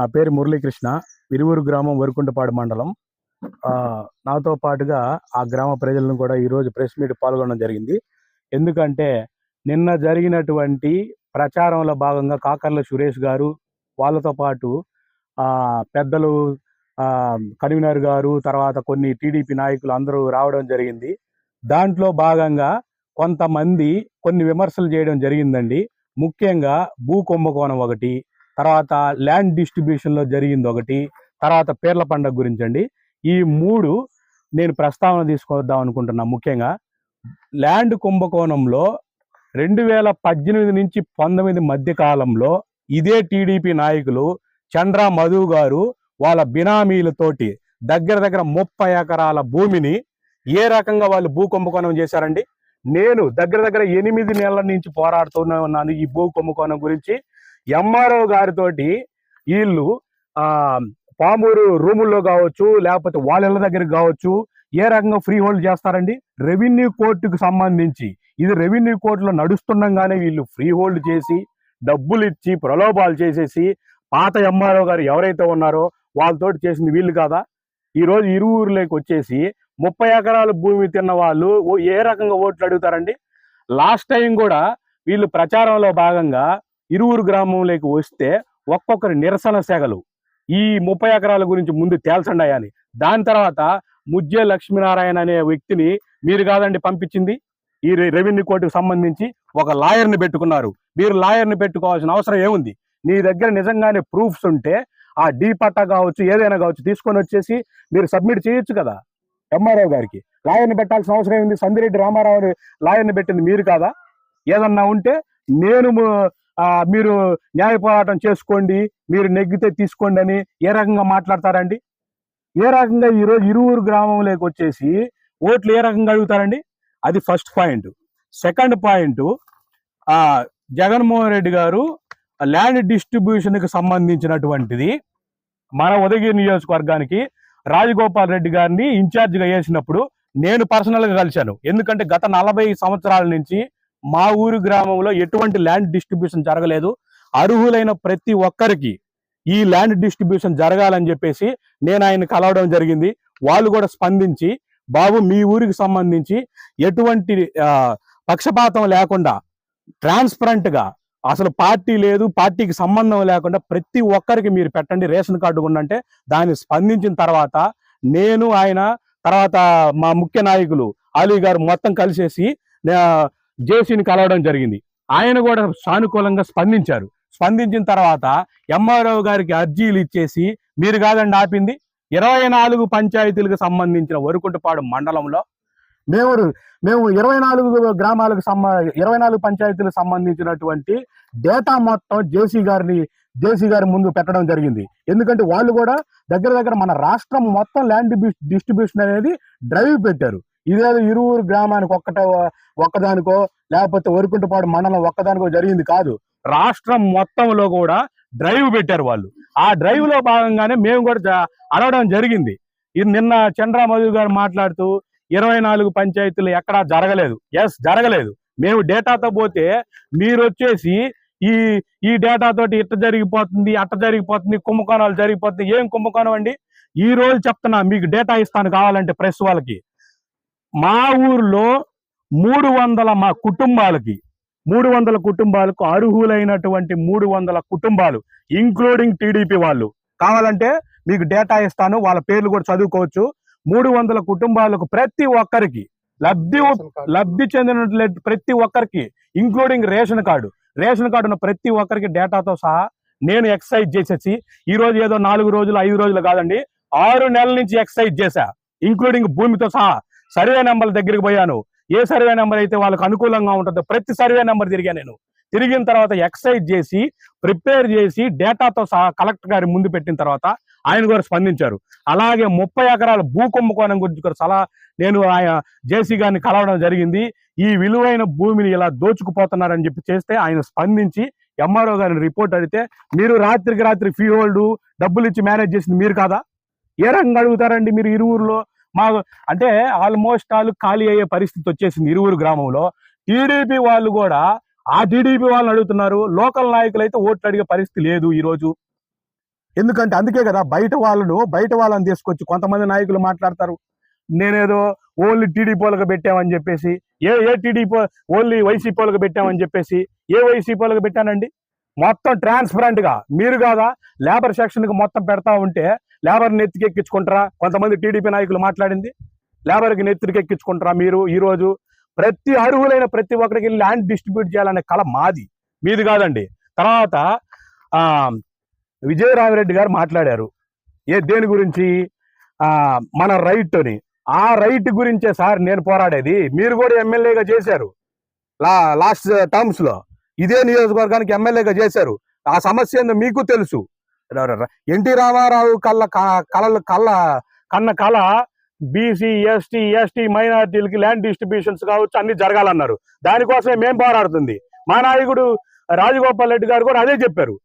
నా పేరు మురళీకృష్ణ ఇరువురు గ్రామం వరుకుంటపాడు మండలం. నాతో పాటుగా ఆ గ్రామ ప్రజలను కూడా ఈరోజు ప్రెస్ మీట్ పాల్గొనడం జరిగింది. ఎందుకంటే నిన్న జరిగినటువంటి ప్రచారంలో భాగంగా కాకర్ల సురేష్ గారు వాళ్ళతో పాటు పెద్దలు కన్వీనర్ గారు తర్వాత కొన్ని టీడీపీ నాయకులు అందరూ రావడం జరిగింది. దాంట్లో భాగంగా కొంతమంది కొన్ని విమర్శలు చేయడం జరిగిందండి. ముఖ్యంగా భూ కుంభకోణం ఒకటి తర్వాత ల్యాండ్ డిస్ట్రిబ్యూషన్లో జరిగింది ఒకటి తర్వాత పేర్ల పండగ గురించి అండి ఈ మూడు నేను ప్రస్తావన తీసుకొద్దాం అనుకుంటున్నా ముఖ్యంగా. ల్యాండ్ కుంభకోణంలో రెండు వేల పద్దెనిమిది నుంచి పంతొమ్మిది మధ్య కాలంలో ఇదే టీడీపీ నాయకులు చంద్ర మధు గారు వాళ్ళ బినామీలతోటి దగ్గర దగ్గర ముప్పై ఎకరాల భూమిని ఏ రకంగా వాళ్ళు భూ కుంభకోణం చేశారండి? నేను దగ్గర దగ్గర ఎనిమిది నెలల నుంచి పోరాడుతూనే ఉన్నాను ఈ భూ కుంభకోణం గురించి. ఎంఆర్ఓ గారితోటి వీళ్ళు ఆ పామూరు రూముల్లో కావచ్చు లేకపోతే వాళ్ళ ఇళ్ళ దగ్గర కావచ్చు ఏ రకంగా ఫ్రీ హోల్డ్ చేస్తారండి? రెవెన్యూ కోర్టుకు సంబంధించి. ఇది రెవెన్యూ కోర్టులో నడుస్తుండగానే వీళ్ళు ఫ్రీ హోల్డ్ చేసి డబ్బులు ఇచ్చి ప్రలోభాలు చేసేసి పాత ఎంఆర్ఓ గారు ఎవరైతే ఉన్నారో వాళ్ళతోటి చేసింది వీళ్ళు కాదా? ఈరోజు ఇరు ఇరువురులోకి వచ్చేసి ముప్పై ఎకరాల భూమి తిన్న వాళ్ళు ఓ- ఏ రకంగా ఓట్లు అడుగుతారండి? లాస్ట్ టైం కూడా వీళ్ళు ప్రచారంలో భాగంగా ఇరువురు గ్రామంలోకి వస్తే ఒక్కొక్కరి నిరసన సేగలు. ఈ ముప్పై ఎకరాల గురించి ముందు తేల్చండాయని దాని తర్వాత ముజ్జే లక్ష్మీనారాయణ అనే వ్యక్తిని మీరు కాదండి పంపించింది. ఈ రెవెన్యూ కోర్టుకు సంబంధించి ఒక లాయర్ని పెట్టుకున్నారు. మీరు లాయర్ని పెట్టుకోవాల్సిన అవసరం ఏముంది? నీ దగ్గర నిజంగానే ప్రూఫ్స్ ఉంటే ఆ డీ పట్టా కావచ్చు ఏదైనా కావచ్చు తీసుకొని వచ్చేసి మీరు సబ్మిట్ చేయొచ్చు కదా? ఎంఆర్ఓ గారికి. లాయర్ని పెట్టాల్సిన అవసరం ఏముంది? సందిరెడ్డి రామారావు లాయర్ని పెట్టింది మీరు కాదా? ఏదన్నా ఉంటే నేను మీరు న్యాయ పోరాటం చేసుకోండి మీరు నెగ్గితే తీసుకోండి అని ఏ రకంగా మాట్లాడతారండి? ఏ రకంగా ఈరోజు ఇరువురు గ్రామంలోకి వచ్చేసి ఓట్లు ఏ రకంగా అడుగుతారండి? అది first point. Second point Jaganmohan Reddy గారు ల్యాండ్ డిస్ట్రిబ్యూషన్కి సంబంధించినటువంటిది మన ఉదయగిరి నియోజకవర్గానికి రాజగోపాల్ రెడ్డి గారిని ఇన్ఛార్జ్గా వేసినప్పుడు నేను పర్సనల్గా కలిశాను. ఎందుకంటే గత నలభై సంవత్సరాల నుంచి మా ఊరు గ్రామంలో ఎటువంటి ల్యాండ్ డిస్ట్రిబ్యూషన్ జరగలేదు. అర్హులైన ప్రతి ఒక్కరికి ఈ ల్యాండ్ డిస్ట్రిబ్యూషన్ జరగాలని చెప్పేసి నేను ఆయన కలవడం జరిగింది. వాళ్ళు కూడా స్పందించి బాబు మీ ఊరికి సంబంధించి ఎటువంటి పక్షపాతం లేకుండా ట్రాన్స్పరెంట్గా అసలు పార్టీ లేదు పార్టీకి సంబంధం లేకుండా ప్రతి ఒక్కరికి మీరు పెట్టండి రేషన్ కార్డు ఉందంటే దాన్ని స్పందించిన తర్వాత నేను ఆయన తర్వాత మా ముఖ్య నాయకులు అలీ గారు మొత్తం కలిసేసి జేసీని కలవడం జరిగింది. ఆయన కూడా సానుకూలంగా స్పందించారు. స్పందించిన తర్వాత ఎంఆర్ఓ గారికి అర్జీలు ఇచ్చేసి మీరు కాదండి ఆపింది ఇరవై నాలుగు పంచాయతీలకు సంబంధించిన వరుకుంటపాడు మండలంలో మేము మేము ఇరవై నాలుగు గ్రామాలకు సంబ ఇరవై నాలుగు పంచాయతీలకు సంబంధించినటువంటి డేటా మొత్తం జేసీ గారిని జేసీ గారి ముందు పెట్టడం జరిగింది. ఎందుకంటే వాళ్ళు కూడా దగ్గర దగ్గర మన రాష్ట్రం మొత్తం ల్యాండ్ డిస్ట్రిబ్యూషన్ అనేది డ్రైవ్ పెట్టారు. ఇదేదో ఇరువురు గ్రామానికి ఒక్కట ఒక్కదానికో లేకపోతే వరకుంటపాడు మండలం ఒక్కదానికో జరిగింది కాదు. రాష్ట్రం మొత్తంలో కూడా డ్రైవ్ పెట్టారు వాళ్ళు. ఆ డ్రైవ్లో భాగంగానే మేము కూడా అడగడం జరిగింది. ఇది నిన్న చంద్ర మధు గారు మాట్లాడుతూ ఇరవై నాలుగు పంచాయతీలు ఎక్కడా జరగలేదు. ఎస్ జరగలేదు. మేము డేటాతో పోతే మీరు వచ్చేసి ఈ ఈ డేటా తోటి ఇట్ట జరిగిపోతుంది అట్ట జరిగిపోతుంది కుంభకోణాలు జరిగిపోతుంది ఏం కుంభకోణం అండి? ఈ రోజు చెప్తున్నా మీకు డేటా ఇస్తాను కావాలంటే ప్రెస్ వాళ్ళకి. మా ఊర్లో మూడు వందల మా కుటుంబాలకి మూడు వందల కుటుంబాలకు అర్హులైనటువంటి మూడు వందల కుటుంబాలు ఇంక్లూడింగ్ టీడీపీ వాళ్ళు. కావాలంటే మీకు డేటా ఇస్తాను వాళ్ళ పేర్లు కూడా చదువుకోవచ్చు. మూడు వందల కుటుంబాలకు ప్రతి ఒక్కరికి లబ్ధి లబ్ధి చెందిన ప్రతి ఒక్కరికి including ration card. Ration card ఉన్న ప్రతి ఒక్కరికి డేటాతో సహా నేను ఎక్సైజ్ చేసేసి ఈ రోజు ఏదో నాలుగు రోజులు ఐదు రోజులు కాదండి ఆరు నెలల నుంచి ఎక్సైజ్ చేశా. ఇంక్లూడింగ్ భూమితో సహా. సర్వే నెంబర్ దగ్గరికి పోయాను. ఏ సర్వే నెంబర్ అయితే వాళ్ళకు అనుకూలంగా ఉంటుందో ప్రతి సర్వే నెంబర్ తిరిగా నేను. తిరిగిన తర్వాత ఎక్సైజ్ చేసి ప్రిపేర్ చేసి డేటాతో సహా కలెక్టర్ గారి ముందు పెట్టిన తర్వాత ఆయన కూడా స్పందించారు. అలాగే ముప్పై ఎకరాల భూ కుంభకోణం గురించి కూడా సలహా నేను ఆయన జేసీ గారిని కలవడం జరిగింది. ఈ విలువైన భూమిని ఇలా దోచుకుపోతున్నారని చెప్పి చేస్తే ఆయన స్పందించి ఎంఆర్ఓ గారిని రిపోర్ట్ అడిగితే మీరు రాత్రికి రాత్రి ఫీ హోల్డ్ డబ్బులు ఇచ్చి మేనేజ్ చేసింది మీరు కాదా? ఏ రంగం అడుగుతారండి మీరు ఇరువురులో? మా అంటే ఆల్మోస్ట్ ఆల్ ఖాళీ అయ్యే పరిస్థితి వచ్చేసింది ఇరువురు గ్రామంలో. టీడీపీ వాళ్ళు కూడా ఆ టీడీపీ వాళ్ళని అడుగుతున్నారు లోకల్ నాయకులు అయితే ఓట్లు అడిగే పరిస్థితి లేదు ఈరోజు. ఎందుకంటే అందుకే కదా బయట వాళ్ళను బయట వాళ్ళని తీసుకొచ్చి కొంతమంది నాయకులు మాట్లాడతారు. నేనేదో ఓన్లీ టీడీపీ వాళ్ళకి పెట్టామని చెప్పేసి ఏ ఏ టీడీపీ ఓన్లీ వైసీపీ వాళ్ళకి పెట్టామని చెప్పేసి ఏ వైసీపీ వాళ్ళకి పెట్టానండి? మొత్తం ట్రాన్స్పరెంట్గా మీరు కాదా లేబర్ సెక్షన్కి మొత్తం పెడతా ఉంటే లేబర్ నెత్తికెక్కించుకుంటారా? కొంతమంది టీడీపీ నాయకులు మాట్లాడింది. లేబర్కి నెత్తికెక్కించుకుంటారా మీరు ఈరోజు? ప్రతి అర్హులైన ప్రతి ఒక్కరికి ల్యాండ్ డిస్ట్రిబ్యూట్ చేయాలనే కళ మాది. మీది కాదండి. తర్వాత విజయరామిరెడ్డి గారు మాట్లాడారు. ఏ దేని గురించి? మన రైట్ అని ఆ రైట్ గురించే సార్ నేను పోరాడేది. మీరు కూడా ఎమ్మెల్యేగా చేశారు. లా లాస్ట్ టర్మ్స్లో. ఇదే నియోజకవర్గానికి ఎమ్మెల్యేగా చేశారు. ఆ సమస్య ఏందో మీకు తెలుసు. ఎన్టీ రామారావు కళ్ళ క- కళలు కళ్ళ కన్న కళ బీసీ ఎస్టీ ఎస్టీ మైనార్టీలకి ల్యాండ్ డిస్ట్రిబ్యూషన్స్ కావచ్చు అన్ని జరగాలన్నారు. దానికోసమే మేం పోరాడుతుంది. మా నాయకుడు రాజగోపాల్ రెడ్డి గారు కూడా అదే చెప్పారు.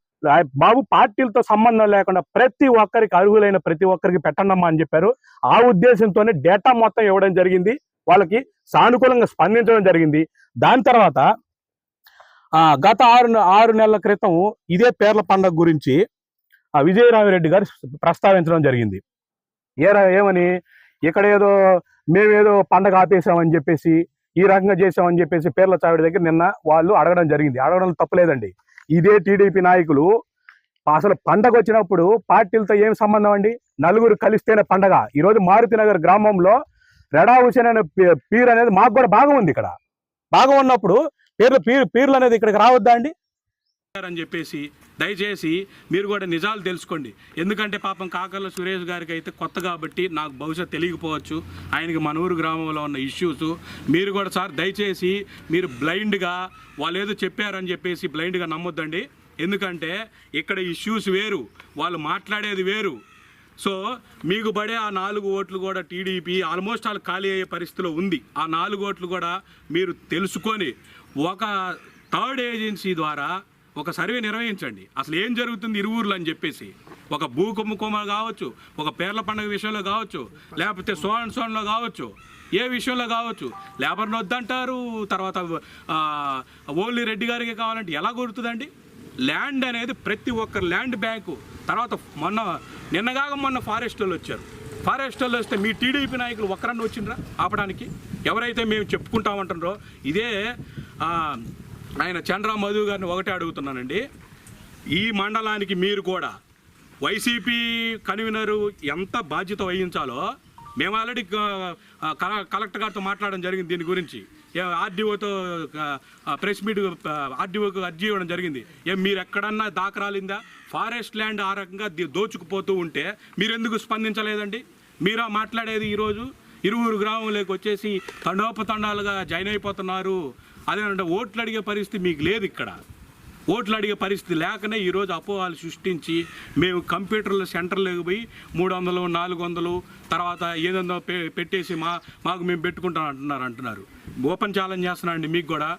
బాబు పార్టీలతో సంబంధం లేకుండా ప్రతి ఒక్కరికి అర్హులైన ప్రతి ఒక్కరికి పెట్టండమ్మా అని చెప్పారు. ఆ ఉద్దేశంతోనే డేటా మొత్తం ఇవ్వడం జరిగింది. వాళ్ళకి సానుకూలంగా స్పందించడం జరిగింది. దాని తర్వాత గత ఆరు ఆరు నెలల క్రితం ఇదే పేర్ల పండగ గురించి విజయరామిరెడ్డి గారు ప్రస్తావించడం జరిగింది. ఏ ఏమని? ఇక్కడ ఏదో మేమేదో పండగ ఆపేసామని చెప్పేసి ఈ రకంగా చేసామని చెప్పేసి పేర్ల చావిడి దగ్గర నిన్న వాళ్ళు అడగడం జరిగింది. అడగడం తప్పలేదండి. ఇదే టీడీపీ నాయకులు అసలు పండగ వచ్చినప్పుడు పార్టీలతో ఏం సంబంధం అండి? నలుగురు కలిస్తేనే పండగ. ఈరోజు మారుతి నగర్ గ్రామంలో రెడా హుసేన్ అనే పీర్ అనేది మాకు కూడా భాగం ఉంది ఇక్కడ. భాగం ఉన్నప్పుడు పేర్లు పీర్ పీర్లు అనేది ఇక్కడికి రావద్దా అండి? అని చెప్పేసి దయచేసి మీరు కూడా నిజాలు తెలుసుకోండి. ఎందుకంటే పాపం కాకర్ల సురేష్ గారికి అయితే కొత్త కాబట్టి నాకు బహుశా తెలియకపోవచ్చు. ఆయనకి మన ఊరు గ్రామంలో ఉన్న ఇష్యూస్ మీరు కూడా సార్ దయచేసి మీరు బ్లైండ్గా వాళ్ళు ఏదో చెప్పారని చెప్పేసి బ్లైండ్గా నమ్మొద్దండి. ఎందుకంటే ఇక్కడ ఇష్యూస్ వేరు వాళ్ళు మాట్లాడేది వేరు. సో మీకు పడే ఆ నాలుగు ఓట్లు కూడా టీడీపీ ఆల్మోస్ట్ ఆల్ ఖాళీ అయ్యే పరిస్థితిలో ఉంది. ఆ నాలుగు ఓట్లు కూడా మీరు తెలుసుకొని ఒక థర్డ్ ఏజెన్సీ ద్వారా ఒక సర్వే నిర్వహించండి. అసలు ఏం జరుగుతుంది ఇరువురులు అని చెప్పేసి. ఒక భూ కుంభకోమ కావచ్చు ఒక పేర్ల పండుగ విషయంలో కావచ్చు లేకపోతే సోన్ సోన్లో కావచ్చు ఏ విషయంలో కావచ్చు. లేబర్ని వద్దంటారు తర్వాత ఓన్లీ రెడ్డి గారికి కావాలంటే ఎలా గుర్తుందండి? ల్యాండ్ అనేది ప్రతి ఒక్క ల్యాండ్ బ్యాంకు. తర్వాత మొన్న నిన్నగాక మొన్న ఫారెస్ట్ వాళ్ళు వచ్చారు. ఫారెస్ట్ వాళ్ళు వస్తే మీ టీడీపీ నాయకులు ఒక్కరన్నా వచ్చిండ్రా ఆపడానికి? ఎవరైతే మేము చెప్పుకుంటామంటున్నారో ఇదే ఆయన చంద్ర మధు గారిని ఒకటే అడుగుతున్నానండి. ఈ మండలానికి మీరు కూడా వైసీపీ కన్వీనరు ఎంత బాధ్యత వహించాలో మేము ఆల్రెడీ కలెక్టర్ గారితో మాట్లాడడం జరిగింది దీని గురించి. ఆర్డీఓతో ప్రెస్ మీట్ ఆర్డీఓకి అర్జీ ఇవ్వడం జరిగింది. ఏం మీరు ఎక్కడన్నా దాఖరాలిందా ఫారెస్ట్ ల్యాండ్ ఆ రకంగా దోచుకుపోతూ ఉంటే మీరు ఎందుకు స్పందించలేదండి? మీరా మాట్లాడేది ఈరోజు? ఇరువురు గ్రామంలోకి వచ్చేసి తండోపతండాలుగా జాయిన్ అయిపోతున్నారు. అదేనంటే ఓట్లు అడిగే పరిస్థితి మీకు లేదు ఇక్కడ. ఓట్లు అడిగే పరిస్థితి లేకనే ఈరోజు అపోహాలు సృష్టించి మేము కంప్యూటర్ల సెంటర్లోకి పోయి మూడు వందలు నాలుగు వందలు తర్వాత ఏదో పెట్టేసి మా మాకు మేము పెట్టుకుంటాం అంటున్నారు అంటున్నారు. ఓపెన్ ఛాలెంజ్ చేస్తున్నానండి మీకు కూడా.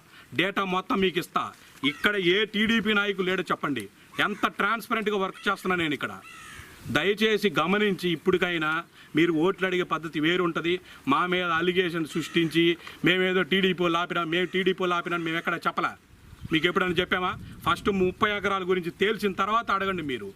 డేటా మొత్తం మీకు ఇస్తా. ఇక్కడ ఏ టీడీపీ నాయకులు లేడో చెప్పండి. ఎంత ట్రాన్స్పరెంట్గా వర్క్ చేస్తున్నా నేను ఇక్కడ. దయచేసి గమనించి ఇప్పటికైనా మీరు ఓట్లు అడిగే పద్ధతి వేరు ఉంటుంది మా మీద అలిగేషన్ సృష్టించి మేమేదో టీడీపీ లాపినా మేము టీడీపీ లాపినా మేము ఎక్కడ చెప్పలా? మీకు ఎప్పుడైనా చెప్పామా? ఫస్ట్ ముప్పై ఎకరాల గురించి తేల్చిన తర్వాత అడగండి మీరు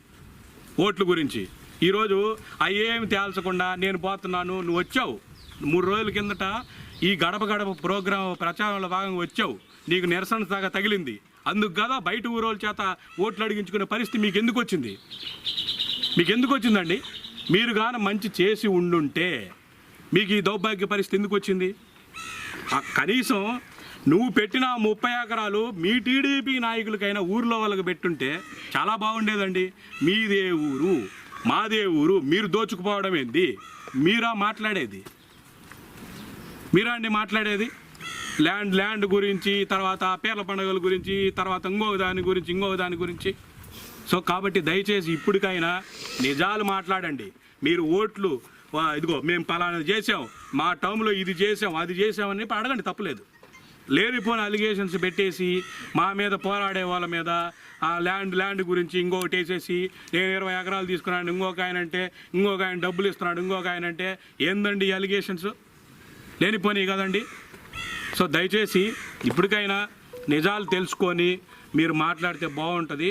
ఓట్ల గురించి. ఈరోజు అయ్యేమి తేల్చకుండా నేను పోతున్నాను నువ్వు వచ్చావు. మూడు రోజుల కిందట ఈ గడప గడప ప్రోగ్రాం ప్రచారంలో భాగంగా వచ్చావు. నీకు నిరసన దాకా తగిలింది. అందుకు కదా బయట ఊరోళ్ళ చేత ఓట్లు అడిగించుకునే పరిస్థితి మీకు ఎందుకు వచ్చింది? మీకు ఎందుకు వచ్చిందండి మీరు గాన మంచి చేసి ఉండుంటే మీకు ఈ దౌర్భాగ్య పరిస్థితి ఎందుకు వచ్చింది కనీసం నువ్వు పెట్టిన ముప్పై ఎకరాలు మీ టీడీపీ నాయకులకైనా ఊర్లో వాళ్ళకి పెట్టుంటే చాలా బాగుండేదండి. మీదే ఊరు మాదే ఊరు మీరు దోచుకుపోవడం ఏంది? మీరా మాట్లాడేది? మీరా అండి మాట్లాడేది? ల్యాండ్ ల్యాండ్ గురించి తర్వాత పేర్ల పండుగల గురించి తర్వాత ఇంకొక దాని గురించి ఇంకొక దాని గురించి. సో కాబట్టి దయచేసి ఇప్పటికైనా నిజాలు మాట్లాడండి. మీరు ఓట్లు ఇదిగో మేము పలానా చేసాం మా టర్మ్లో ఇది చేసాం అది చేసామని అడగండి తప్పలేదు. లేనిపోయిన అలిగేషన్స్ పెట్టేసి మా మీద పోరాడే వాళ్ళ మీద ఆ ల్యాండ్ ల్యాండ్ గురించి ఇంకొకటి వేసేసి నేను ఇరవై ఎకరాలు తీసుకున్నాను ఇంకొక ఆయన అంటే ఇంకొక ఆయన డబ్బులు ఇస్తున్నాడు ఇంకొక ఆయన అంటే ఏందండి ఈ అలిగేషన్స్ లేనిపోయినాయి కదండి. సో దయచేసి ఇప్పటికైనా నిజాలు తెలుసుకొని మీరు మాట్లాడితే బాగుంటుంది.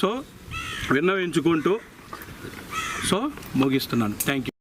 సో విన్నవించుకుంటూ సో ముగిస్తున్నాను. Thank you